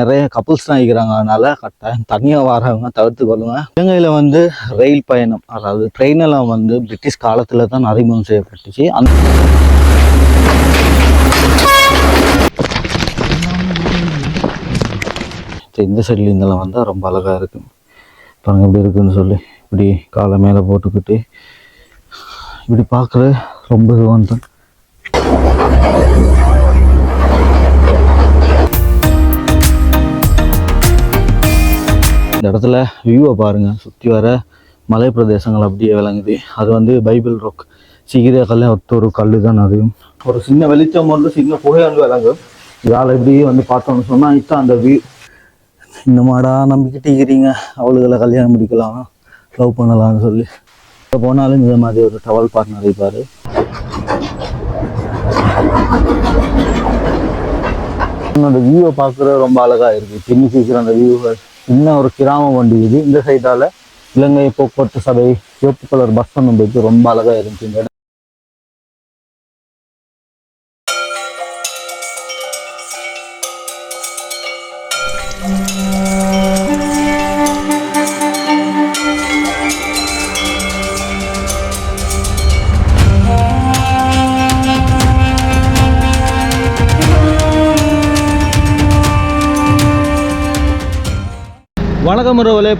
நிறைய கப்புள்ஸ் தான் இருக்கிறாங்க. அதனால கட்டாயம் தனியாக வரவங்க தவிர்த்து கொள்ளுங்க. இலங்கையில் வந்து ரயில் பயணம் அதாவது ட்ரெயினெல்லாம் வந்து பிரிட்டிஷ் காலத்தில் தான் அறிமுகம் செய்யப்பட்டுச்சு. அந்த இந்த சைடில் இருந்தெல்லாம் வந்தால் ரொம்ப அழகாக இருக்கும் பாருங்கள் எப்படி இருக்குன்னு சொல்லி இப்படி காலை மேலே போட்டுக்கிட்டு இப்படி பார்க்குற ரொம்ப இதுவாக தான் இந்த இடத்துல வியூவை பாருங்கள் சுற்றி வர மலை பிரதேசங்கள் அப்படியே விளங்குது. அது வந்து பைபிள் ரொக் சீக்கிர கல்ல ஒரு கல் தான் அது. ஒரு சின்ன வெளிச்சம் வந்து சின்ன புகை வந்து விளங்கும். இதால் எப்படி வந்து பார்த்தோம்னு சொன்னால் இதான் அந்த வியூ இந்த மாடா நம்பிக்கிட்டு இருக்கிறீங்க அவளுகளை கல்யாணம் முடிக்கலாம். லவ் பண்ணலாம்னு சொல்லி. இப்போ போனாலும் இந்த மாதிரி ஒரு டவல் பார்ட்னர் இருப்பார் என்னோட வியூவை பார்க்குற ரொம்ப அழகாக இருக்குது பின்னி சீக்கிரம் அந்த வியூவை இன்னும் ஒரு கிராம வண்டி இது. இந்த சைடால இலங்கை போக்குவரத்து சபை சிவப்பு கலர் பஸ் ஒன்று ரொம்ப அழகா இருந்துச்சு.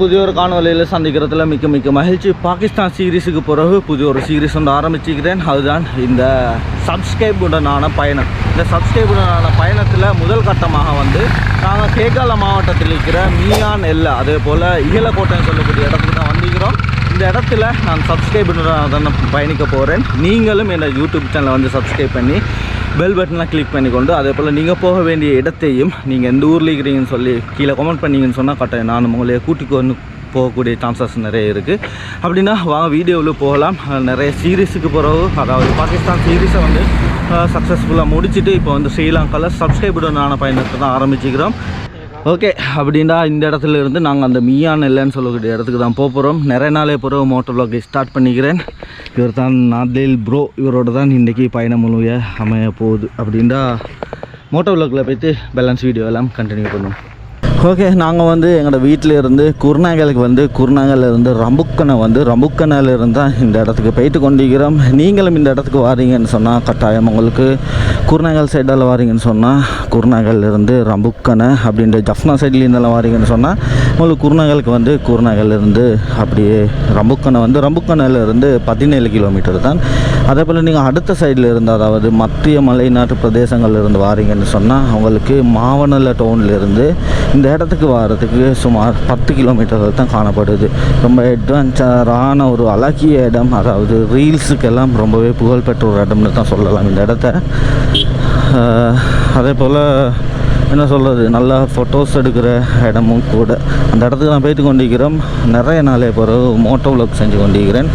புதிய ஒரு காணொலியில் சந்திக்கிறதுல மிக்க மிக்க மகிழ்ச்சி. பாகிஸ்தான் சீரீஸுக்கு பிறகு புதிய ஒரு சீரீஸ் வந்து ஆரம்பிச்சுக்கிறேன். அதுதான் இந்த சப்ஸ்கிரைபுடனான பயணம். இந்த சப்ஸ்கிரைபுடனான பயணத்தில் முதல் கட்டமாக வந்து நாங்கள் கேகால மாவட்டத்தில் இருக்கிற மியான் எல்லை அதே போல் இயலக்கோட்டைன்னு சொல்லக்கூடிய இடத்துக்கு தான் வந்திருக்கிறோம். இந்த இடத்துல நான் சப்ஸ்கிரைப் தான் பயணிக்க போகிறேன். நீங்களும் என்னோட யூடியூப் சேனலை வந்து சப்ஸ்கிரைப் பண்ணி பெல் பட்டனை கிளிக் பண்ணிக்கொண்டு அதே போல் நீங்கள் போக வேண்டிய இடத்தையும் நீங்கள் எந்த ஊரில் இருக்கிறீங்கன்னு சொல்லி கீழே கமெண்ட் பண்ணீங்கன்னு சொன்னால் கட்டாயம் நான் உங்களை கூட்டிக் போகக்கூடிய சான்சஸ் நிறைய இருக்குது அப்படின்னா வாங்க வீடியோவில் போகலாம். நிறைய சீரீஸுக்கு பிறகு அதாவது பாகிஸ்தான் சீரீஸை வந்து சக்ஸஸ்ஃபுல்லாக முடிச்சுட்டு இப்போ வந்து ஸ்ரீலங்காவில் சப்ஸ்கிரைபுடனான பயணத்தை தான் ஆரம்பிச்சுக்கிறோம். ஓகே அப்படின்னா இந்த இடத்துல இருந்து நாங்கள் அந்த மியான் இல்லைன்னு சொல்லக்கூடிய இடத்துக்கு தான் போக போகிறோம் நிறைய நாளே பிறகு மோட்டர் vlog ஸ்டார்ட் பண்ணிக்கிறேன். இவர் தான் நாதேல் ப்ரோ இவரோட தான் இன்றைக்கி பயணம் முழுமைய அமைய போகுது. அப்படின்னா மோட்டோ vlogல போய்ட்டு பேலன்ஸ் வீடியோ எல்லாம் கண்டினியூ பண்ணுவோம். ஓகே நாங்கள் வந்து எங்களோட வீட்டில் இருந்து குருநாகலுக்கு வந்து குருநாகல்ல இருந்து ரம்புக்கனை வந்து ரம்புக்கனையில இருந்து தான் இந்த இடத்துக்கு போயிட்டு கொண்டிருக்கிறோம். நீங்களும் இந்த இடத்துக்கு வாரீங்கன்னு சொன்னால் கட்டாயம் உங்களுக்கு குருநாகல் சைடால் வாரீங்கன்னு சொன்னால் குருநாகல்லிருந்து ரம்புக்கனை அப்படின்ற ஜஃப்னா சைட்லேருந்தெல்லாம் வாரீங்கன்னு சொன்னால் உங்களுக்கு குருநாகலுக்கு வந்து குருநாகல்லிருந்து அப்படியே ரம்புக்கனை வந்து ரம்புக்கனையிலிருந்து பதினேழு கிலோமீட்டர் தான். அதே போல் நீங்கள் அடுத்த சைடில் இருந்து அதாவது மத்திய மலைநாட்டு பிரதேசங்கள்லேருந்து வாரீங்கன்னு சொன்னால் உங்களுக்கு மாவனல்ல டவுன்லேருந்து இந்த இடத்துக்கு வர்றதுக்கு சுமார் பத்து கிலோமீட்டர் தான் காணப்படுது. ரொம்ப அட்வென்ச்சரான ஒரு அழகிய இடம். அதாவது ரீல்ஸுக்கெல்லாம் ரொம்பவே புகழ்பெற்ற ஒரு இடம்னு தான் சொல்லலாம் இந்த இடத்த. அதே போல் என்ன சொல்கிறது நல்லா ஃபோட்டோஸ் எடுக்கிற இடமும் கூட. அந்த இடத்துக்கு நான் போயிட்டு கொண்டிருக்கிறோம். நிறைய நாளே பிறகு மோட்டோ vlog செஞ்சு கொண்டிருக்கிறேன்.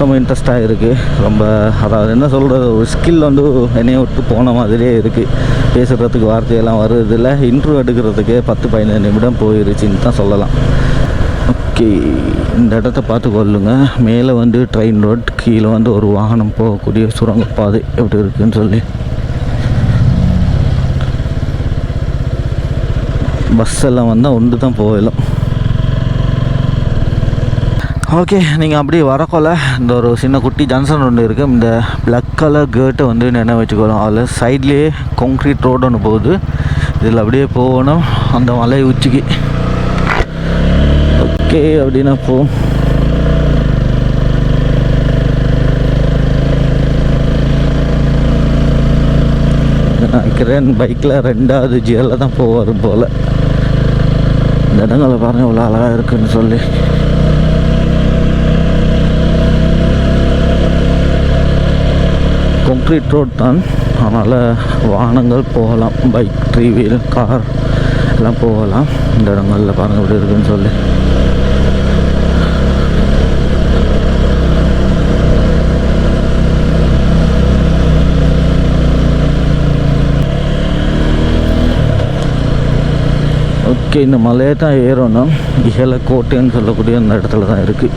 ரொம்ப இன்ட்ரெஸ்ட்டாக இருக்குது ரொம்ப அதாவது என்ன சொல்கிறது ஒரு ஸ்கில் வந்து என்னைய விட்டு போன மாதிரியே இருக்குது பேசுகிறதுக்கு வார்த்தையெல்லாம் வருதில்ல இன்ட்ரூவ் எடுக்கிறதுக்கு பத்து பதினஞ்சு நிமிடம் போயிருச்சுன்னு தான் சொல்லலாம். ஓகே இந்த இடத்த பார்த்து கொள்ளுங்க. மேலே வந்து ட்ரெயின் ரோட் கீழே வந்து ஒரு வாகனம் போகக்கூடிய சுரங்கப்பாதை எப்படி இருக்குன்னு சொல்லி. பஸ் எல்லாம் வந்தால் ஒன்று தான் போகலாம் ஓகே நீங்கள் அப்படியே வரக்கொள்ள இந்த ஒரு சின்ன குட்டி ஜங்ஷன் ஒன்று இருக்குது இந்த பிளாக் கலர் கேட்டை வந்து நினைவு வச்சுக்கணும். அதில் சைட்லேயே கான்க்ரீட் ரோடு ஒன்று போகுது. இதில் அப்படியே போகணும். அந்த மலை உச்சிக்கு. ஓகே அப்படின்னா போ நினைக்கிறேன். பைக்கில் ரெண்டாவது ஜியரில் தான் போவார் போல். இந்த இடங்களை பாருங்கள் இவ்வளோ அழகாக இருக்குன்னு சொல்லி. கான்க்ரீட் ரோட் தான். அதனால் வாகனங்கள் போகலாம். பைக் த்ரீ வீல் கார் எல்லாம் போகலாம். இந்த இடங்களில் பாருங்கள் எப்படி இருக்குன்னு சொல்லி. ஓகே இந்த மலையை தான் ஏறணும் இகலக்கோட்டைன்னு சொல்லக்கூடிய அந்த இடத்துல தான் இருக்குது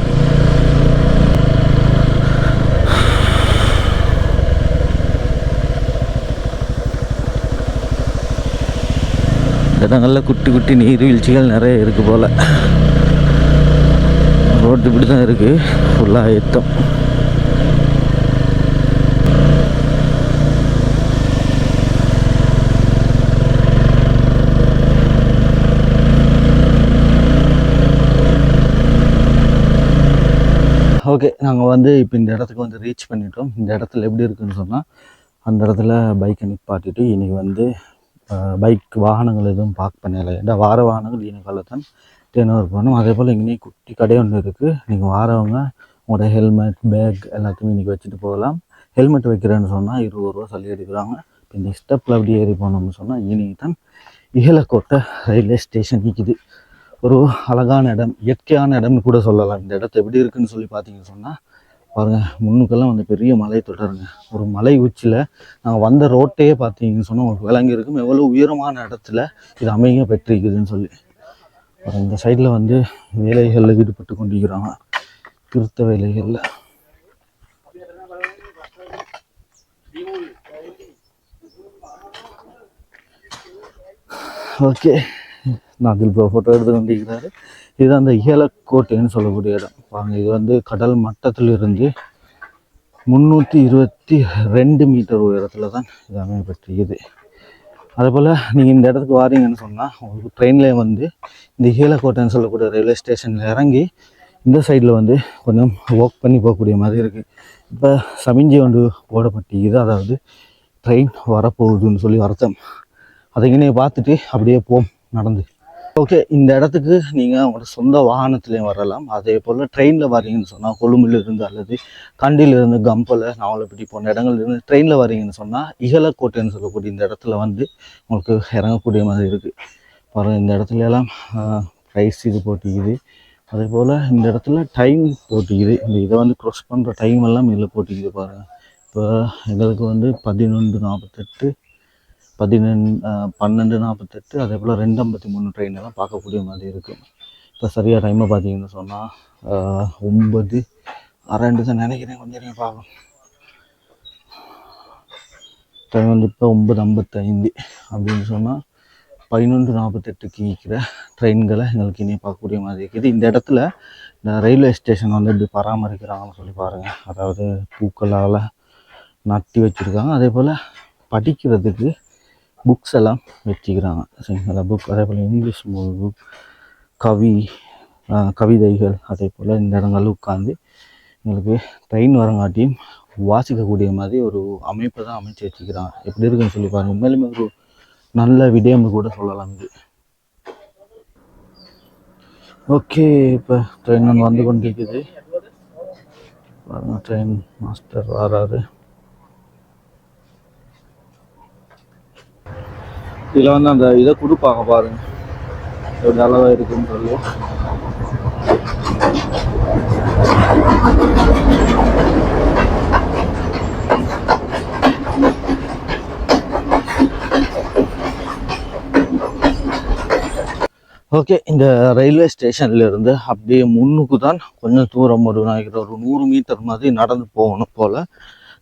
இடங்களில் குட்டி குட்டி நீர்வீழ்ச்சிகள் நிறைய இருக்குது போல். ரோட்டு இப்படி தான் இருக்குது ஃபுல்லாக ஏற்றம் ஓகே நாங்கள் வந்து இப்போ இந்த இடத்துக்கு வந்து ரீச் பண்ணிட்டோம். இந்த இடத்துல எப்படி இருக்குன்னு சொன்னால் அந்த இடத்துல பைக்கை நிப்பாட்டிட்டு இன்றைக்கி வந்து பைக் வாகனங்கள் எதுவும் பார்க் பண்ணலை. ஏன்னா வார வாகனங்கள் ஈனக்கால தான் டேனோவர் பண்ணணும். அதே போல் இங்கேயே குட்டி கடை ஒன்று இருக்குது நீங்கள் வாரவங்க உங்களோட ஹெல்மெட் பேக் எல்லாத்தையும் இன்றைக்கி வச்சுட்டு போகலாம். ஹெல்மெட் வைக்கிறேன்னு சொன்னால் இருபது ரூபா சளி எடுக்கிறாங்க இப்போ இந்த ஸ்டெப்பில் அப்படி ஏறி போனோம்னு சொன்னால் இன்றைக்கி தான் இகலக்கோட்டை ரயில்வே ஸ்டேஷன் நிற்கிது ஒரு அழகான இடம் இயற்கையான இடம்னு கூட சொல்லலாம். இந்த இடத்த எப்படி இருக்குன்னு சொல்லி பார்த்தீங்கன்னு சொன்னால் பாருங்கள் முன்னுக்கெல்லாம் வந்து பெரிய மலை தொடருங்க. ஒரு மலை உச்சியில் நாங்கள் வந்த ரோட்டையே பார்த்தீங்கன்னு சொன்னால் உங்களுக்கு விளங்கி இருக்கும். எவ்வளோ உயரமான இடத்துல இது அமைய பெற்றிருக்குதுன்னு சொல்லி. இந்த சைடில் வந்து வேலைகளில் ஈடுபட்டு கொண்டிருக்கிறாங்க. திருத்த வேலைகளில். ஓகே நான் ப்ரோ ஃபோட்டோ எடுத்து கொண்டிருக்கிறாரு. இது அந்த ஏலக்கோட்டைன்னு சொல்லக்கூடிய இடம். பாருங்க இது வந்து கடல் மட்டத்திலிருந்து முந்நூற்றி இருபத்தி ரெண்டு மீட்டர் உயரத்தில் தான் இது அமையப்பட்டிருக்குது அதே போல் நீங்கள் இந்த இடத்துக்கு வாரீங்கன்னு சொன்னால் உங்களுக்கு ட்ரெயின்லேயே வந்து இந்த ஹீலக்கோட்டைன்னு சொல்லக்கூடிய ரயில்வே ஸ்டேஷனில் இறங்கி இந்த சைடில் வந்து கொஞ்சம் வாக் பண்ணி போகக்கூடிய மாதிரி இருக்குது இப்போ சமிஞ்சி வந்து போடப்பட்டிருக்குது அதாவது ட்ரெயின் வரப்போகுதுன்னு சொல்லி அர்த்தம். அதை பார்த்துட்டு அப்படியே போம் நடந்து. ஓகே இந்த இடத்துக்கு நீங்கள் உங்களோட சொந்த வாகனத்துலேயும் வரலாம். அதே போல் ட்ரெயினில் வரீங்கன்னு சொன்னால் கொழும்புலேருந்து அல்லது கண்டியிலிருந்து கம்பில் நாவலப்பட்டி போன்ற இடங்கள்ல இருந்து ட்ரெயினில் வரீங்கன்னு சொன்னால் இகலக்கோட்டைன்னு சொல்லக்கூடிய இந்த இடத்துல வந்து உங்களுக்கு இறங்கக்கூடிய மாதிரி இருக்குது பாருங்கள் இந்த இடத்துல எல்லாம் ப்ரைஸ் இது போட்டிக்குது. அதே போல் இந்த இடத்துல டைம் போட்டிக்குது. இந்த இதை வந்து க்ராஸ் பண்ணுற டைம் எல்லாம் இதில் போட்டிக்குது பாருங்கள் இப்போ எங்களுக்கு வந்து பதினொன்று நாற்பத்தெட்டு பதினெண்டு பன்னெண்டு நாற்பத்தெட்டு அதே போல் ரெண்டு ஐம்பத்தி மூணு ட்ரெயின் எல்லாம் பார்க்கக்கூடிய மாதிரி இருக்கும் இப்போ சரியாக டைமை பார்த்தீங்கன்னு சொன்னால் ஒன்பது ரெண்டு தான் நினைக்கிறேன். கொஞ்சம் நேரம் பார்க்கலாம் டைம் வந்து இப்போ ஒன்பது ஐம்பத்தைந்து. அப்படின்னு சொன்னால் பதினொன்று நாற்பத்தெட்டுக்கு இருக்கிற ட்ரெயின்களை எங்களுக்கு இனி பார்க்கக்கூடிய மாதிரி இருக்குது இந்த இடத்துல இந்த ரயில்வே ஸ்டேஷன் வந்து இப்படி பராமரிக்கிறாங்கன்னு சொல்லி பாருங்கள் அதாவது பூக்களால் நட்டி வச்சுருக்காங்க. அதே போல் படிக்கிறதுக்கு புக்ஸ் எல்லாம் வச்சுக்கிறாங்க. சரிங்களா புக் அதே போல் இங்கிலீஷ் புக் கவி கவிதைகள் அதே போல் இந்த இடங்களில் உட்காந்து எங்களுக்கு ட்ரெயின் வரங்காட்டியும் வாசிக்கக்கூடிய மாதிரி ஒரு அமைப்பை தான் அமைச்சு வச்சுக்கிறாங்க. எப்படி இருக்குன்னு சொல்லி பாருங்க. உண்மையிலுமே ஒரு நல்ல விடயம்னு கூட சொல்லலாம் இது. ஓகே இப்போ ட்ரெயின் வந்து கொண்டிருக்குது. பாருங்கள் ட்ரெயின் மாஸ்டர் வராரு இதில் வந்து அந்த இதை கொடுப்பாங்க பாருங்க. ஒரு அளவாக இருக்குன்னு சொல்லி. ஓகே இந்த ரயில்வே ஸ்டேஷன்ல இருந்து அப்படியே முன்னுக்கு தான் கொஞ்சம் தூரம் ஒரு நினைக்கிற ஒரு நூறு மீட்டர் மாதிரி நடந்து போகணும் போல்.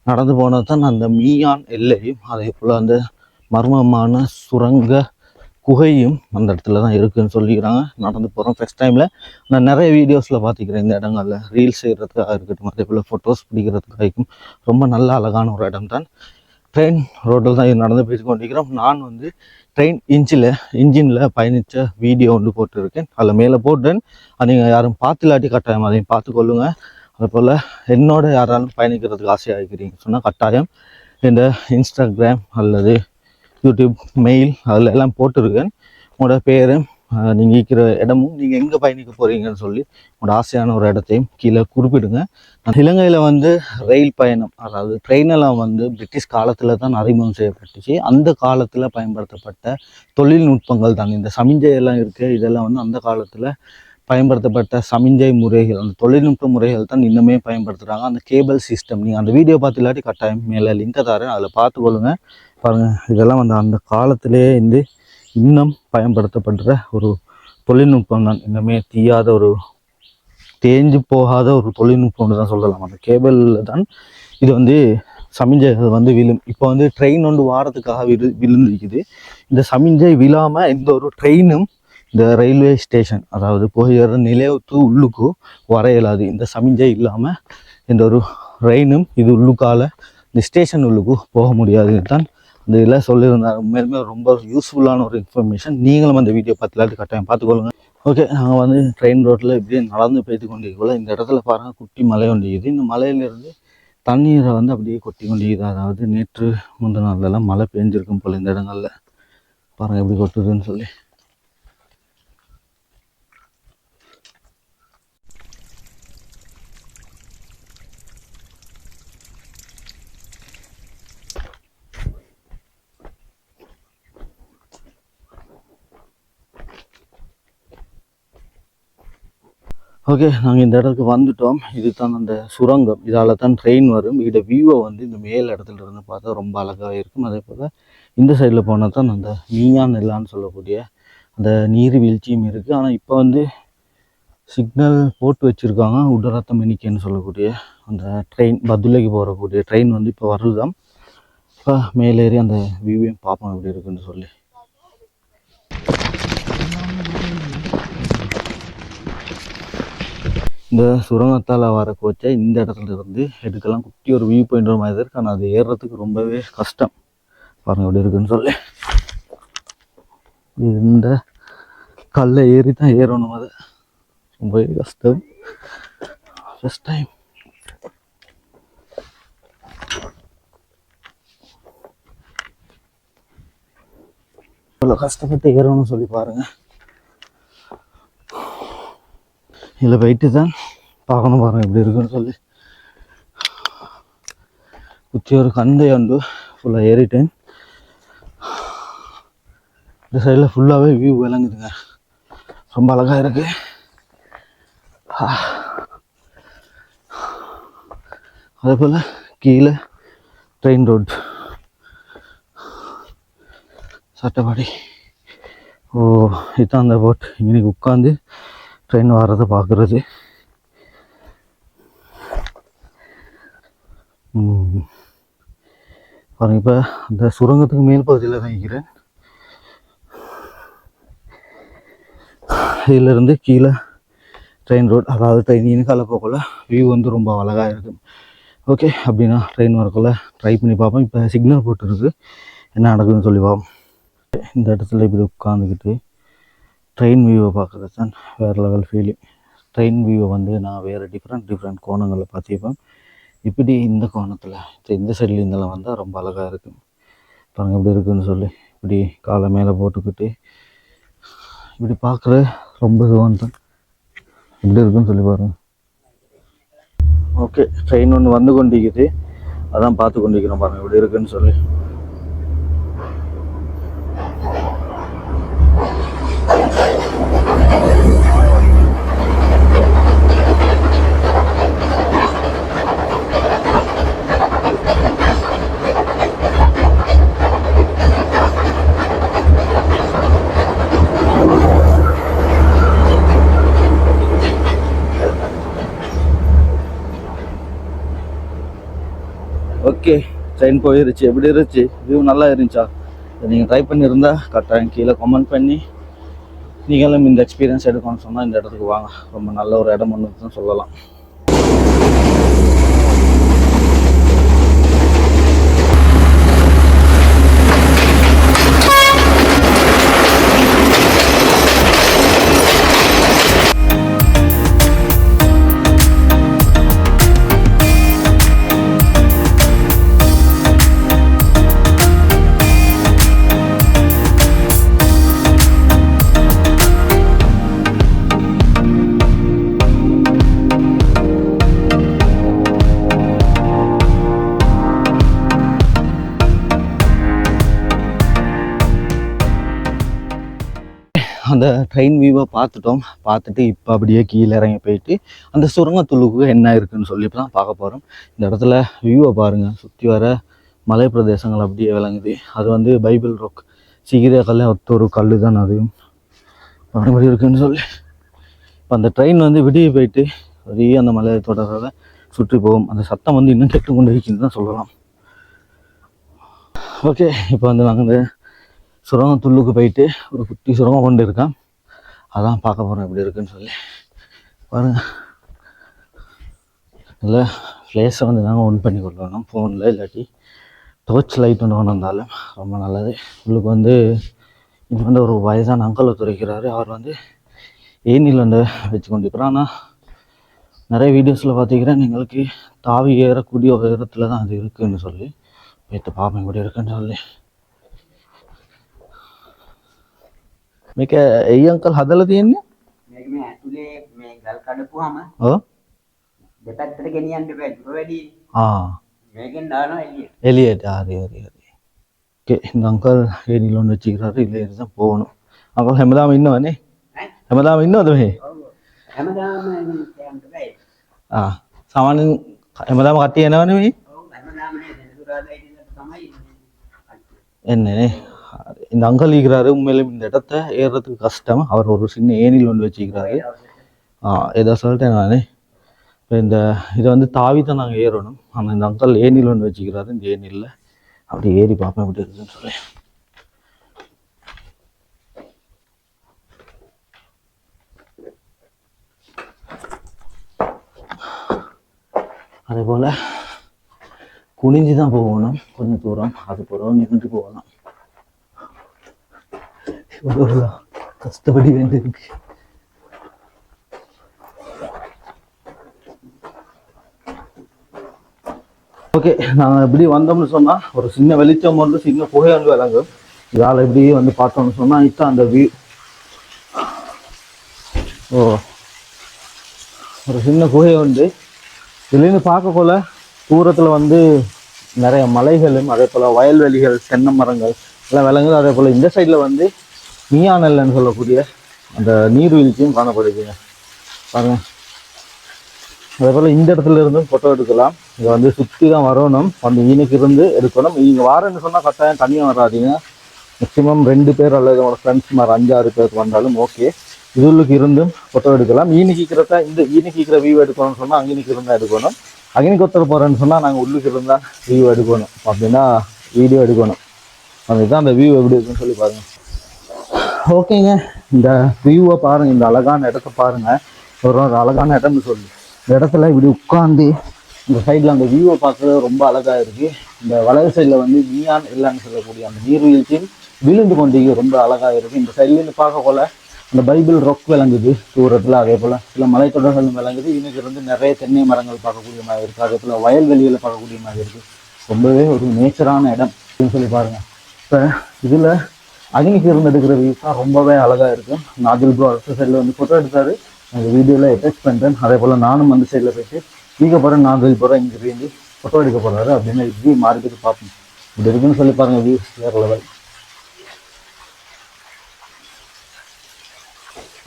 நடந்து போனது தான் அந்த மீயான் எல்லையும் அதே போல் அந்த மர்மமான சுரங்க குகையும் அந்த இடத்துல தான் இருக்குதுன்னு சொல்லிக்கிறாங்க. நடந்து போகிறோம் ஃபஸ்ட் டைமில் நான் நிறைய வீடியோஸில் பார்த்துக்கிறேன் இந்த இடங்கள்ல. ரீல்ஸ் செய்கிறதுக்காக இருக்கட்டும் அதே போல் ஃபோட்டோஸ் பிடிக்கிறதுக்காகவும் ரொம்ப நல்ல அழகான ஒரு இடம் தான். ட்ரெயின் ரோட்டில் தான் இது நடந்து போய் கொண்டிருக்கிறோம். நான் வந்து ட்ரெயின் இன்ஜில் இன்ஜினில் பயணித்த வீடியோ ஒன்று போட்டிருக்கேன். அதில் மேலே போட்டேன். அது நீங்கள் யாரும் பார்த்துலாட்டி கட்டாயம் அதையும் பார்த்துக்கொள்ளுங்க. அதே போல் என்னோட யாராலும் பயணிக்கிறதுக்கு ஆசையாக இருக்கிறீங்க சொன்னால் கட்டாயம் இந்த இன்ஸ்டாகிராம் அல்லது யூடியூப் மெயில் அதில் எல்லாம் போட்டிருக்கேன். உங்களோட பேரும் நீங்கள் இருக்கிற இடமும் நீங்கள் எங்கே பயணிக்க போகிறீங்கன்னு சொல்லி உங்களோட ஆசையான ஒரு இடத்தையும் கீழே குறிப்பிடுங்க. இலங்கையில் வந்து ரயில் பயணம் அதாவது ட்ரெயினெல்லாம் வந்து பிரிட்டிஷ் காலத்தில் தான் அறிமுகம் செய்யப்பட்டுச்சு. அந்த காலத்தில் பயன்படுத்தப்பட்ட தொழில்நுட்பங்கள் தான் இந்த சமிஞ்சையெல்லாம் இருக்குது இதெல்லாம் வந்து அந்த காலத்தில் பயன்படுத்தப்பட்ட சமிஞ்சை முறைகள் அந்த தொழில்நுட்ப முறைகள் தான் இன்னுமே பயன்படுத்துகிறாங்க அந்த கேபிள் சிஸ்டம் நீங்கள் அந்த வீடியோ பார்த்து இல்லாட்டி கட்டாயம் மேலே லிங்கை தரேன். அதில் பார்த்துக்கொள்ளுங்க பாருங்கள் இதெல்லாம் வந்து அந்த காலத்திலேயே வந்து இன்னும் பயன்படுத்தப்படுற ஒரு தொழில்நுட்பம் தான். இன்னுமே தீயாத ஒரு தேஞ்சு போகாத ஒரு தொழில்நுட்பம்னு தான் சொல்லலாம். அந்த கேபிளில் தான் இது வந்து சமிஞ்சை வந்து விழும். இப்போ வந்து ட்ரெயின் ஒன்று வாரத்துக்காக விழு விழுந்திருக்குது. இந்த சமிஞ்சை விழாமல் எந்த ஒரு ட்ரெயினும் இந்த ரயில்வே ஸ்டேஷன் அதாவது போகிற நிலையத்து உள்ளுக்கு வர இயலாது. இந்த சமிஞ்சை இல்லாமல் இந்த ஒரு ட்ரெயினும் இது உள்ளுக்கால இந்த ஸ்டேஷன் உள்ளுக்கு போக முடியாது தான் இந்த இதில் சொல்லியிருந்தார். உண்மையிலுமே ரொம்ப யூஸ்ஃபுல்லான ஒரு இன்ஃபர்மேஷன் நீங்களும் அந்த வீடியோ பார்த்துலாட்டு கட்டாயம் பார்த்துக்கொள்ளுங்க. ஓகே நாங்கள் வந்து ட்ரெயின் ரோட்டில் இப்படியே நடந்து போய்த்து கொண்டிருக்கோம் இந்த இடத்துல பாருங்கள் குட்டி மலை ஒன்றியது இந்த மலையிலிருந்து தண்ணீரை வந்து அப்படியே கொட்டி கொண்டிருக்குது. அதாவது நேற்று முந்தின நாள்லாம் மழை பெஞ்சிருக்கும் போல் இந்த இடங்களில். பாருங்கள் எப்படி கொட்டுதுன்னு சொல்லி. ஓகே நாங்கள் இந்த இடத்துக்கு வந்துட்டோம். இது தான் அந்த சுரங்கம். இதால் தான் ட்ரெயின் வரும் இதோட வியூவை வந்து இந்த மேல் இடத்துல இருந்து பார்த்தா ரொம்ப அழகாக இருக்கும். அதே போல் இந்த சைடில் போனால் தான் அந்த மீயா நெல்லான்னு சொல்லக்கூடிய அந்த நீர்வீழ்ச்சியும் இருக்குது ஆனால் இப்போ வந்து சிக்னல் போட்டு வச்சுருக்காங்க. உடரத்த எண்ணிக்கைன்னு சொல்லக்கூடிய அந்த ட்ரெயின் பதுலைக்கு போகக்கூடிய ட்ரெயின் வந்து இப்போ வருதுதான். இப்போ மேலேறி அந்த வியூவையும் பார்ப்போம் எப்படி இருக்குன்னு சொல்லி. இந்த சுரங்கத்தால் வர கோச்சை இந்த இடத்துல இருந்து எடுக்கலாம். குட்டி ஒரு வியூ பாயிண்ட் மாதிரி இருக்குது ஆனால் அது ஏறுறதுக்கு ரொம்பவே கஷ்டம். பாருங்கள் எப்படி இருக்குன்னு சொல்லி. இந்த கல்லை ஏறி தான் ஏறணும் அது. ரொம்பவே கஷ்டம். ஃபஸ்ட் டைம் இவ்வளோ கஷ்டப்பட்டு ஏறணும்னு சொல்லி பாருங்க. இதில் போயிட்டு தான். பார்க்கணும் பாருங்க எப்படி இருக்குன்னு சொல்லி. குச்சியோர் ஒரு கந்தை வந்து ஃபுல்லாக ஏறிட்டேன். இந்த சைடில் ஃபுல்லாகவே வியூ விளங்குதுங்க. ரொம்ப அழகாக இருக்கு. அதே போல் கீழே ட்ரெயின் ரோட் சட்டப்பாடி. ஓ இதுதான் அந்த போட் இன்னைக்கு உட்காந்து ட்ரெயின் வர்றதை பார்க்குறது பாருங்க இப்போ அந்த சுரங்கத்துக்கு மேல் பகுதியில் தான் இருக்கிறேன் இதிலிருந்து கீழே ட்ரெயின் ரோட் அதாவது ட்ரெயின் இனக்கால வியூ வந்து ரொம்ப அழகாக இருக்கும் ஓகே அப்படின்னா ட்ரெயின் வரக்குள்ள ட்ரை பண்ணி பார்ப்போம். இப்போ சிக்னல் போட்டுருக்கு. என்ன நடக்குதுன்னு சொல்லி பார்ப்போம். இந்த இடத்துல இப்படி உட்காந்துக்கிட்டு ட்ரெயின் வியூவை பார்க்குறது தான் வேறு லெவல் ஃபீலிங் ட்ரெயின் வியூவை வந்து நான் வேறு டிஃப்ரெண்ட் டிஃப்ரெண்ட் கோணங்களில் பார்த்துப்பேன் இப்படி இந்த கோணத்தில் இந்த சைடில் இருந்தெல்லாம் வந்தால் ரொம்ப அழகாக இருக்கும். பாருங்கள் எப்படி இருக்குன்னு சொல்லி இப்படி காலை மேலே போட்டுக்கிட்டு இப்படி பார்க்குற ரொம்ப சுகம் தான். எப்படி இருக்குன்னு சொல்லி பாருங்கள் ஓகே ட்ரெயின் ஒன்று வந்து கொண்டிருக்குது. அதான் பார்த்து கொண்டிருக்கிறோம் பாருங்கள் எப்படி இருக்குன்னு சொல்லி. ஓகே ட்ரெயின் போயிருச்சு. எப்படி இருந்துச்சு? வியூ நல்லா இருந்துச்சா? நீங்கள் ட்ரை பண்ணியிருந்தா கரெக்டாக கீழே கமெண்ட் பண்ணி நீங்களும் இந்த எக்ஸ்பீரியன்ஸ் எடுக்கணும்னு சொன்னால் இந்த இடத்துக்கு வாங்க. ரொம்ப நல்ல ஒரு இடம் ஒன்று சொல்லலாம். அந்த ட்ரெயின் வியூவை பார்த்துட்டோம். பார்த்துட்டு இப்போ அப்படியே கீழே இறங்கி போயிட்டு அந்த சுரங்கத்துள்ளுக்கு என்ன இருக்குன்னு சொல்லி தான் பார்க்க போகிறோம் இந்த இடத்துல வியூவை பாருங்கள் சுற்றி வர மலை பிரதேசங்கள் அப்படியே விளங்குது. அது வந்து பைபிள் ராக் சிகித கல் ஒத்த ஒரு கல் தான் அதுவும் அப்படி இருக்குன்னு சொல்லி. இப்போ அந்த ட்ரெயின் வந்து விடிய போயிட்டு அப்படியே அந்த மலையை தொடர சுற்றி போகும். அந்த சத்தம் வந்து இன்னும் கேட்டு கொண்டு இருக்குன்னு தான் சொல்லலாம். ஓகே இப்போ வந்து நாங்கள் இந்த சுரங்கம் துள்ளுக்கு போயிட்டு ஒரு குட்டி சுரங்கம் கொண்டு இருக்கான். அதான் பார்க்க போகிறோம் எப்படி இருக்குன்னு சொல்லி. பாருங்க. இல்லை ஃப்ளேஸை வந்து நாங்கள் ஒன் பண்ணி கொள்ளணும் ஃபோனில் இல்லாட்டி டோர்ச் லைட் ஒன்று கொண்டு வந்தாலும் ரொம்ப நல்லது. உள்ளுக்கு வந்து இது வந்து ஒரு வயசான அங்கலை துறைக்கிறாரு அவர் வந்து ஏனில் வந்து வச்சு கொண்டிருக்கிறார் ஆனால் நிறைய வீடியோஸில் பார்த்துக்கிறேன். எங்களுக்கு தாவி ஏறக்கூடிய ஒரு இடத்துல தான் அது இருக்குதுன்னு சொல்லி. போய்த்து பார்ப்பேன் இப்படி இருக்குன்னு சொல்லி. මේක එයි අංකල් හදලා තියෙන්නේ? මේක මේ ඇතුලේ මේ ගල් කඩපුවාම ඔව් දෙපැත්තට ගෙනියන්න බෑ දුර වැඩි. ආ මේකෙන් දානවා එළියට. එළියට හරි හරි හරි. ඒකේ අංකල් ඒ නිලොන්න චීරාට ඉලෙන්ස පොවන. අංකල් හැමදාම ඉන්නවනේ. හැමදාම ඉන්නවද මෙහි? හැමදාම යන්න බෑ. ආ සාමාන්‍යයෙන් හැමදාම කට්ටිය එනවනේ මේ. ඔව් හැමදාම නේද? දුරාදා ඉන්න තමයි එන්නේ. එන්නේ නේ. இந்த அங்கல் இருக்கிறாரு. உண்மையிலும் இந்த இடத்த ஏறுறதுக்கு கஷ்டம். அவர் ஒரு சின்ன ஏனில் ஒன்று வச்சுக்கிறாரு ஆ ஏதோ சொல்லிட்டேன் நான். இப்போ இந்த இதை வந்து தாவி தான் நாங்கள் ஏறணும். ஆனால் இந்த அங்கல் ஏனில் ஒன்று வச்சுக்கிறாரு இந்த ஏனில் அப்படி ஏறி பார்ப்பேன் எப்படி இருக்குதுன்னு சொல்லி. அதே போல் குனிஞ்சு தான் போகணும். கொஞ்சம் தூரம். அது போகிறோம் நின்று போகலாம். இவ்வளோ கஷ்டப்படி வேண்டியிருக்கு. ஓகே நாங்கள் இப்படி வந்தோம்னு சொன்னால் ஒரு சின்ன வெளிச்சம் வந்து சின்ன புகை வந்து விளங்கும் இதால் இப்படி வந்து பார்த்தோம்னு சொன்னால் இப்போ அந்த வியூ ஓ. ஒரு சின்ன குகை உண்டு இதுலேருந்து பார்க்கக்குள்ள தூரத்தில் வந்து நிறைய மலைகளும் அதே போல் வயல்வெளிகள் தென்னை மரங்கள் எல்லாம் விளங்குது அதே போல் இந்த சைடில் வந்து நீயானல்லன்னு சொல்லக்கூடிய அந்த நீர்வீழ்ச்சியும் காணப்படுதுங்க பாருங்க. அதேபோல் இந்த இடத்துல இருந்தும் ஃபோட்டோ எடுக்கலாம். இதை வந்து சுற்றி தான் வரணும். அந்த ஈனுக்கு இருந்து எடுக்கணும். இங்கே வாரேன்னு சொன்னால் கட்டாயம் தனியாக வராதிங்க. மேக்ஸிமம் ரெண்டு பேர் அல்லது உங்களோட ஃப்ரெண்ட்ஸ் மாதிரி அஞ்சாறு பேர் வந்தாலும் ஓகே இதுகளுக்கு இருந்தும் ஃபோட்டோ எடுக்கலாம். ஈனிக்கிறத இந்த ஈனிக்கிற வியூ எடுக்கணும்னு சொன்னால் அங்கினிக்கு இருந்தால் எடுக்கணும். அங்கேனிக்கு ஒருத்தர் போகிறேன்னு சொன்னால் நாங்கள் உள்ளுக்கு இருந்தால் வியூ எடுக்கணும். அப்படின்னா வீடியோ எடுக்கணும். அதுதான் அந்த வியூ எப்படி இருக்குன்னு சொல்லி பாருங்கள் ஓகேங்க. இந்த வியூவை பாருங்க இந்த அழகான இடத்த பாருங்க. ஒரு ஒரு அழகான இடம்னு சொல்லி. இந்த இடத்துல இப்படி உட்காந்து இந்த சைடில் அந்த வியூவை பார்க்கறது ரொம்ப அழகாக இருக்குது இந்த வலது சைடில் வந்து நீயான் இல்லைன்னு சொல்லக்கூடிய அந்த நீர்வீழ்ச்சியும் விழுந்து கொண்டு ரொம்ப அழகாக இருக்குது இந்த சைட்லேருந்து பார்க்கக்குள்ள அந்த பைபிள் ரொக் விளங்குது தூரத்தில் அதே போல். சில மலைத்தொடர்களும் விளங்குது. இன்னைக்கு இருந்து நிறைய தென்னை மரங்கள் பார்க்கக்கூடிய மாதிரி இருக்குது அதே போல் வயல்வெளிகளை பார்க்கக்கூடிய மாதிரி இருக்குது ரொம்பவே ஒரு நேச்சரான இடம். அப்படின்னு சொல்லி பாருங்கள் இப்போ இதில் அக்னிக்கு இருந்து எடுக்கிற வியூஸ் ரொம்பவே அழகாக இருக்கும் நாஜில் ப்ரோ அடுத்த சைடில் வந்து ஃபோட்டோ எடுத்தார். அந்த வீடியோவில் அட்டாச் பண்ணுறேன் அதே போல் நானும் அந்த சைடில் போயிட்டு வீக போகிறேன் நாஜில் போகிறேன் இங்கே இருந்து ஃபோட்டோ எடுக்க போகிறாரு அப்படின்னு இப்படி மாறிக்கிட்டு பார்ப்போம். இப்படி இருக்குன்னு சொல்லி பாருங்கள் வியூஸ் வேறு லெவல்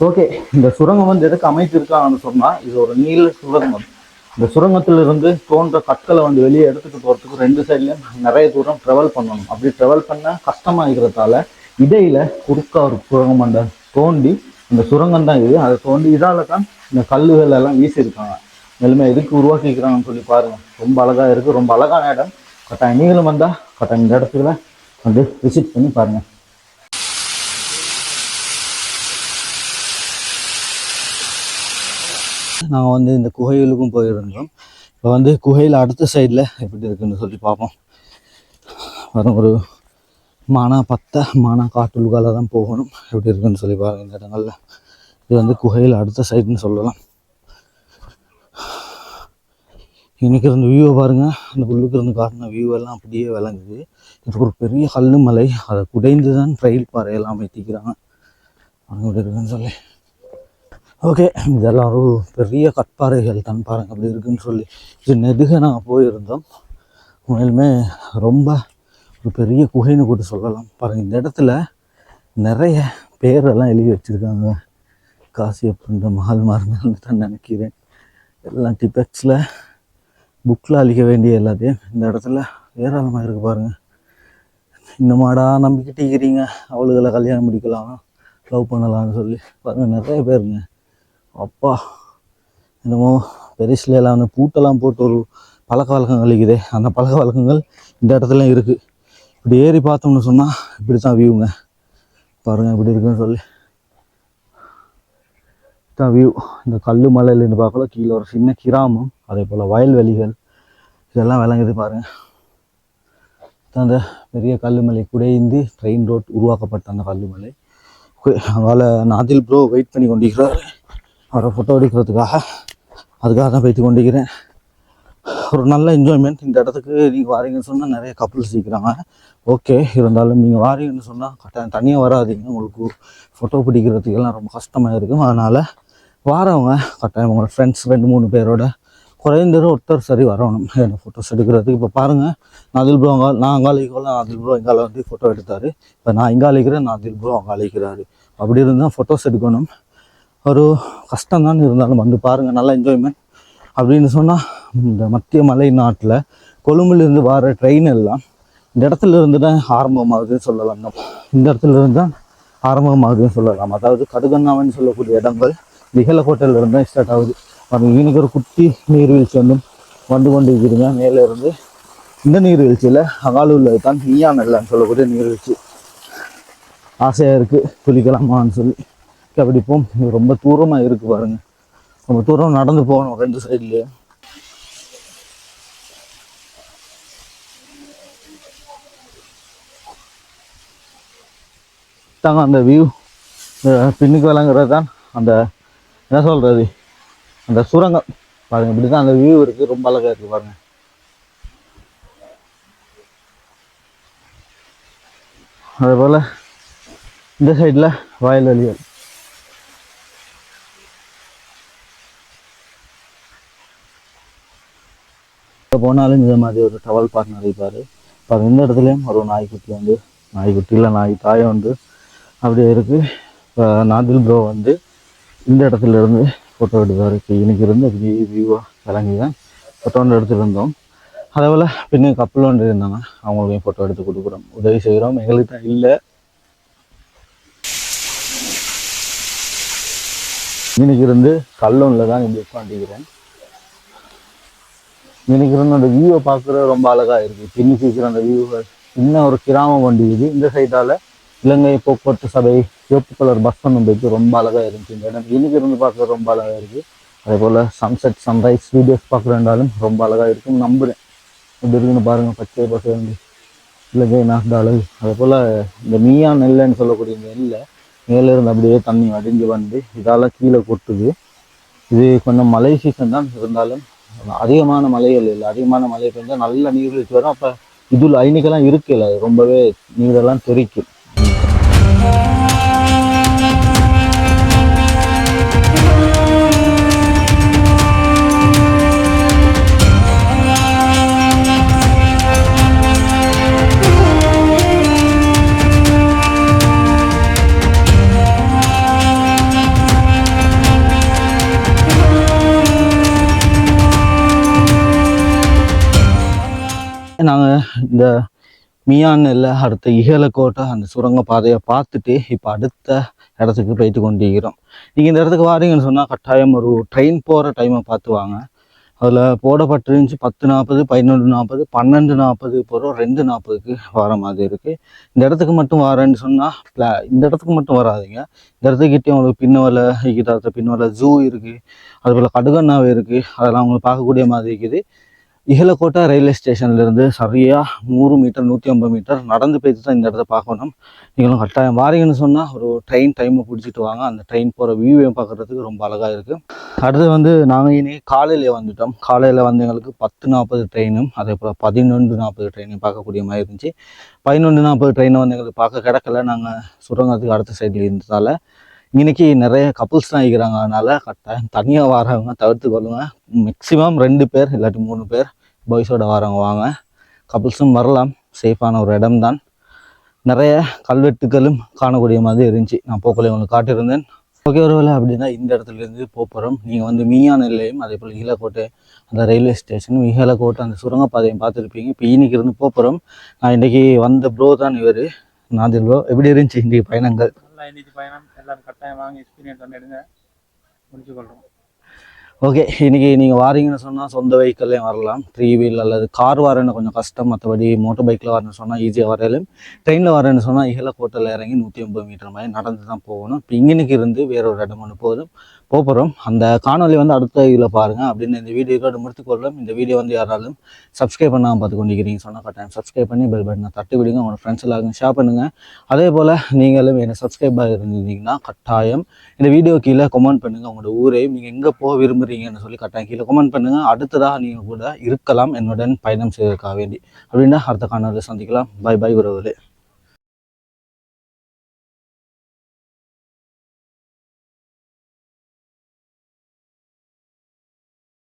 ஓகே இந்த சுரங்கம் வந்து எதுக்கு அமைச்சிருக்காங்கன்னு சொன்னால் இது ஒரு நீள சுரங்கம். இந்த சுரங்கத்திலிருந்து தோன்ற கற்களை வந்து வெளியே எடுத்துகிட்டு போகிறதுக்கு ரெண்டு சைட்லேயும் நிறைய தூரம் ட்ராவல் பண்ணணும். அப்படி ட்ராவல் பண்ண கஷ்டமாக இருக்கிறதால இடையில குறுக்க ஒரு சுரங்கம் அந்த தோண்டி அந்த சுரங்கம் தான் இது. அதை தோண்டி இதால தான் இந்த கல்லுகள் எல்லாம் வீசியிருக்காங்க. மேலுமே எதுக்கு உருவாக்கிக்கிறாங்கன்னு சொல்லி பாருங்க. ரொம்ப அழகா இருக்கு. ரொம்ப அழகான இடம். கட்டாயம் நீங்களும் வந்தா கட்டாயம் இந்த இடத்துல வந்து விசிட் பண்ணி பாருங்க. நாங்கள் வந்து இந்த குகைகளுக்கும் போயிருந்தோம். இப்போ வந்து குகையில் அடுத்த சைடில் எப்படி இருக்குன்னு சொல்லி பார்ப்போம். வரும் ஒரு மானா பத்தை மானா காட்டுள்கால தான் போகணும். எப்படி இருக்குன்னு சொல்லி பாருங்க இந்த இடங்களில். இது வந்து குகையில் அடுத்த சைடுன்னு சொல்லலாம். எனக்கு இருந்த வியூவை பாருங்கள் அந்த உள்ளுக்கு இருந்து காட்டின வியூ எல்லாம் அப்படியே விளங்குது. இது ஒரு பெரிய கல்லு மலை. அதை குடைந்து தான் ரயில் பாறையெல்லாம் அமைத்திக்கிறாங்க பாருங்க இப்படி இருக்குன்னு சொல்லி. ஓகே இதெல்லாம் ஒரு பெரிய கற்பாறைகள் தான் பாருங்க. அப்படி இருக்குன்னு சொல்லி. இது நெடுக நாங்கள் போயிருந்தோம். உண்மையிலுமே ரொம்ப ஒரு பெரிய குகைன்னு கூட சொல்லலாம். பாருங்கள் இந்த இடத்துல நிறைய பேரெல்லாம் எழுதி வச்சுருக்காங்க. காசி மகால் மகள் தான் நினைக்கிறேன். எல்லாம் டிபெக்ஸில் புக்கில் அழிக்க வேண்டிய எல்லாத்தையும் இந்த இடத்துல ஏராளமாக இருக்குது பாருங்கள் இன்னமாடா நம்பிக்கிட்டே இருக்கிறீங்க. அவளுகளை கல்யாணம் முடிக்கலாம் லவ் பண்ணலாம்னு சொல்லி. பாருங்கள் நிறைய பேருங்க அப்பா என்னமோ பெரிசில் எல்லாம் வந்து பூட்டெல்லாம் போட்டு ஒரு பழக்க வழக்கங்கள் இருக்குதே அந்த பழக்க வழக்கங்கள் இந்த இடத்துல இருக்குது இப்படி ஏறி பார்த்தோம்னு சொன்னால் இப்படி தான் வியூங்க. பாருங்கள் இப்படி இருக்குன்னு சொல்லி. தான் வியூ இந்த கல்லு மலையிலேருந்து பார்க்கல கீழே ஒரு சின்ன கிராமம். அதே போல் வயல்வெளிகள். இதெல்லாம் விளங்குது பாருங்க. தான் அந்த பெரிய கல்லுமலை குடைந்து ட்ரெயின் ரோட் உருவாக்கப்பட்ட அந்த கல்லுமலை அதனால் நாதில் ப்ரோ வெயிட் பண்ணி கொண்டிருக்கிறார். அவரை ஃபோட்டோ எடுக்கிறதுக்காக. அதுக்காக தான் போய்த்து கொண்டிருக்கிறேன். ஒரு நல்ல என்ஜாய்மெண்ட் இந்த இடத்துக்கு நீங்கள் வாரீங்கன்னு சொன்னால் நிறைய கப்புள்ஸ் இருக்கிறாங்க. ஓகே இருந்தாலும் நீங்கள் வாரீங்கன்னு சொன்னால் கட்டாயம் தனியாக வராதீங்க. உங்களுக்கு ஃபோட்டோ பிடிக்கிறதுக்கெல்லாம் ரொம்ப கஷ்டமாக இருக்கும். அதனால் வாரவங்க கட்டாயம் உங்களோட ஃப்ரெண்ட்ஸ் ரெண்டு மூணு பேரோட குறைந்தது ஒருத்தர் சரி வரணும். என்ன ஃபோட்டோஸ் எடுக்கிறதுக்கு இப்போ பாருங்கள் நாதில் ப்ரோ அங்கே நான் அங்கே அழிக்கல நாதில் ப்ரோ எங்கால வந்து ஃபோட்டோ எடுத்தார். இப்போ நான் இங்கே அழிக்கிறேன் நாதில் ப்ரோ அங்கே அழிக்கிறாரு. அப்படி இருந்தால் ஃபோட்டோஸ் எடுக்கணும். ஒரு கஷ்டம் தான் இருந்தாலும் வந்து பாருங்கள் நல்ல என்ஜாய்மெண்ட் அப்படின்னு சொன்னால் இந்த மத்திய மலை நாட்டில் கொழும்புலேருந்து வர ட்ரெயின் எல்லாம் இந்த இடத்துல இருந்து தான் ஆரம்பமாகுதுன்னு சொல்லலாம். நம்ம. இந்த இடத்துல இருந்து தான் ஆரம்பமாகுதுன்னு சொல்லலாம். அதாவது கடுகண்ணாவன்னு சொல்லக்கூடிய இடங்கள் விகலக்கோட்டையில இருந்து தான் ஸ்டார்ட் ஆகுது. பாருங்க ஒரு குட்டி நீர்வீழ்ச்சி வந்து வந்து கொண்டு இருக்கிறீங்க மேலே இருந்து இந்த நீர்வீழ்ச்சியில் அகாலூரில் தான் நீயா நல்லான்னு சொல்லக்கூடிய நீர்வீழ்ச்சி. ஆசையாக இருக்குது குளிக்கலாமான்னு சொல்லி கபடிப்போம் இது ரொம்ப தூரமாக இருக்குது பாருங்கள் ரொம்ப தூரம் நடந்து போகணும் ரெண்டு சைட்லேயே தாங்க அந்த வியூ பின்னுக்கு விளங்குறது தான் அந்த என்ன சொல்கிறது அந்த சுரங்கம். பாருங்க இப்படி தான் அந்த வியூ இருக்குது ரொம்ப அழகாக இருக்குது பாருங்க. அதேபோல் இந்த சைடில் வயல்வெளிகள் இப்போ போனாலும் இந்த மாதிரி ஒரு டவல் பார்க் நிறைய பாரு இப்போ இந்த இடத்துலையும் ஒரு நாய்க்குட்டி வந்து நாய்க்குட்டி இல்லை நாய் தாயம் வந்து அப்படியே இருக்குது இப்போ நாதில் ப்ரோ வந்து இந்த இடத்துல இருந்து ஃபோட்டோ எடுத்தார். இன்னைக்கு இருந்து அப்படி வியூவாக விளங்கி தான் ஃபோட்டோ ஒன்று எடுத்துருந்தோம் அதே போல் பின்ன கப்பல் ஒன்று இருந்தாங்க. அவங்களுக்கும் ஃபோட்டோ எடுத்து கொடுக்குறோம். உதவி செய்கிறோம் எங்களுக்கு தான் இல்லை. இன்னைக்கு இருந்து கல்லூனில் தான் இப்படி உட்காந்துக்கிறேன் இன்னைக்கு இருந்து அந்த வியூவை பார்க்குறது ரொம்ப அழகாக இருக்குது பின்னி சீக்கிரம் அந்த வியூவை இன்னும் ஒரு கிராமம் வண்டி இது இந்த சைடால் இலங்கை போக்குவரத்து சபை சிவப்பு கலர் பஸ் வந்து ரொம்ப அழகாக இருந்துச்சு. இந்த இடம் இன்னைக்கு இருந்து பார்க்குறது ரொம்ப அழகாக இருக்குது அதே போல் சன்செட் சன்ரைஸ் வீடியோஸ் பார்க்குறேன்டாலும் ரொம்ப அழகாக இருக்கும். நம்புகிறேன் இப்படி இருக்குன்னு பாருங்கள் பச்சை பசங்க இலங்கை நாட்டு அழகு அதே போல் இந்த மீயா நெல்லுன்னு சொல்லக்கூடிய இந்த நெல்லை மேலே இருந்து அப்படியே தண்ணி வடிஞ்சு வந்து இதால் கீழே கொட்டுது. இது கொஞ்சம் மழை சீசன் தான். இருந்தாலும் அதிகமான மலைகள் இல்லை. அதிகமான மழை பெஞ்சால் நல்ல நீர்வீழ்ச்சி வரும். அப்போ இதில் ஐனிக்கெல்லாம் இருக்குல்ல ரொம்பவே நீரெல்லாம் தெறிக்கும். இந்த மியான் இல்லை அடுத்த இகலக்கோட்டை அந்த சுரங்க பாதையை பார்த்துட்டு இப்போ அடுத்த இடத்துக்கு போயிட்டு கொண்டிருக்கிறோம். நீங்கள் இந்த இடத்துக்கு வாரீங்கன்னு சொன்னால் கட்டாயம் ஒரு ட்ரெயின் போகிற டைமை பார்த்து வாங்க. அதில் போடப்பட்டிருந்துச்சு பத்து நாற்பது பதினொன்று நாற்பது பன்னெண்டு நாற்பது போகிறோம் ரெண்டு நாற்பதுக்கு வர மாதிரி இருக்குது இந்த இடத்துக்கு மட்டும் வரேன்னு சொன்னால் ப்ளா இந்த இடத்துக்கு மட்டும் வராதீங்க. இந்த இடத்துக்கிட்டே உங்களுக்கு பின்னவலை இக்கிட்ட பின்னவலை ஜூ இருக்குது அதுபோல் கடுகண்ணாவை இருக்குது அதெல்லாம் உங்களுக்கு பார்க்கக்கூடிய மாதிரி இருக்குது. இகலக்கோட்டை ரயில்வே ஸ்டேஷன்லேருந்து சரியாக நூறு மீட்டர் நூற்றி ஐம்பது மீட்டர் நடந்து போயிட்டு தான் இந்த இடத்த பார்க்கணும். நீங்களும் கட்டாயம் வாரீங்கன்னு சொன்னால் ஒரு ட்ரெயின் டைமை பிடிச்சிட்டு வாங்க. அந்த ட்ரெயின் போகிற வியூவையும் பார்க்குறதுக்கு ரொம்ப அழகாக இருக்குது அடுத்து வந்து நாங்கள் இனி காலையில் வந்துட்டோம். காலையில் வந்து எங்களுக்கு பத்து நாற்பது ட்ரெயினும் அதே போல் பதினொன்று நாற்பது ட்ரெயினையும் பார்க்கக்கூடிய மாதிரி இருந்துச்சு. பதினொன்று நாற்பது ட்ரெயினை வந்து எங்களுக்கு பார்க்க கிடக்கல. நாங்கள் சுரங்கத்துக்கு அடுத்த சைடில் இருந்ததால் இன்னைக்கு நிறைய கப்புள்ஸ் தான் இருக்கிறாங்க. அதனால் கட்டாயம் தனியாக வரவங்க தவிர்த்து கொள்ளுங்க. மேக்ஸிமம் ரெண்டு பேர் இல்லாட்டி மூணு பேர். பாய்ஸோட வரவங்க வாங்க. கப்புள்ஸும் வரலாம். சேஃபான ஒரு இடம் தான் நிறைய கல்வெட்டுகளும் காணக்கூடிய மாதிரி இருந்துச்சு. நான் போக்கலை உங்களுக்கு காட்டியிருந்தேன். ஓகே ஒருவேளை அப்படின்னா இந்த இடத்துல இருந்து போகிறோம் நீங்கள் வந்து மீயா நிலையம் அதே போல் ஈழக்கோட்டை அந்த ரயில்வே ஸ்டேஷன் ஈழக்கோட்டை அந்த சுரங்கப்பாதையும் பார்த்துருப்பீங்க. இப்போ இன்னைக்கு இருந்து போகிறோம் நான் இன்றைக்கி வந்த ப்ரோ தான் இவர். நாதில் ப்ரோ எப்படி இருந்துச்சு இன்றைக்கி பயணங்கள்? இன்றைக்கி இன்னைக்கு பயணம். எல்லாரும் கட்டாயம் வாங்கி எக்ஸ்பீரியன்ஸ் வந்து எடுங்க. முடிச்சு கொள்கிறோம் ஓகே இன்னைக்கு நீங்கள் வாரீங்கன்னு சொன்னால் சொந்த வெஹிக்கல்லையும் வரலாம். த்ரீ வீல் அல்லது கார் வரேன்னு கொஞ்சம் கஷ்டம் மற்றபடி மோட்டர் பைக்கில் வரேன்னு சொன்னால் ஈஸியாக வரையிலும். ட்ரெயினில் வரேன்னு சொன்னால் இகலக்கோட்டையில் இறங்கி நூற்றி ஐம்பது மீட்டர் மாதிரி நடந்து தான் போகணும். இப்போ இங்கனுக்கு இருந்து வேற ஒரு இடம் ஒன்று போதும். போகிறோம் அந்த காணொலி வந்து அடுத்த இதில் பாருங்கள் அப்படின்னு இந்த வீடியோவோட முடித்துக்கொள்ளும் இந்த வீடியோ வந்து யாராலும் சப்ஸ்கிரைப் பண்ணாமல் பார்த்து கொண்டிருக்கிறீங்க சொன்ன கட்டாயம் சப்ஸ்கிரைப் பண்ணி பெல் பட்டனை தட்டி விடுங்க. உங்களோட ஃப்ரெண்ட்ஸ் எல்லாருக்கும் ஷேர் பண்ணுங்கள் அதே போல் நீங்களும் என்னை சப்ஸ்கிரைபாக இருந்தீங்கன்னா கட்டாயம் இந்த வீடியோ கீழே கமெண்ட் பண்ணுங்கள் உங்களோட ஊரையும் நீங்கள் எங்கே போக விரும்புகிறீங்கன்னு சொல்லி கட்டாயம் கீழே கமெண்ட் பண்ணுங்கள் அடுத்ததாக நீங்கள் கூட இருக்கலாம். என்னுடன் பயணம் செய்வதற்காக வேண்டி. அப்படின்னா அடுத்த காணொலியில் சந்திக்கலாம். பை பை உறவுகளே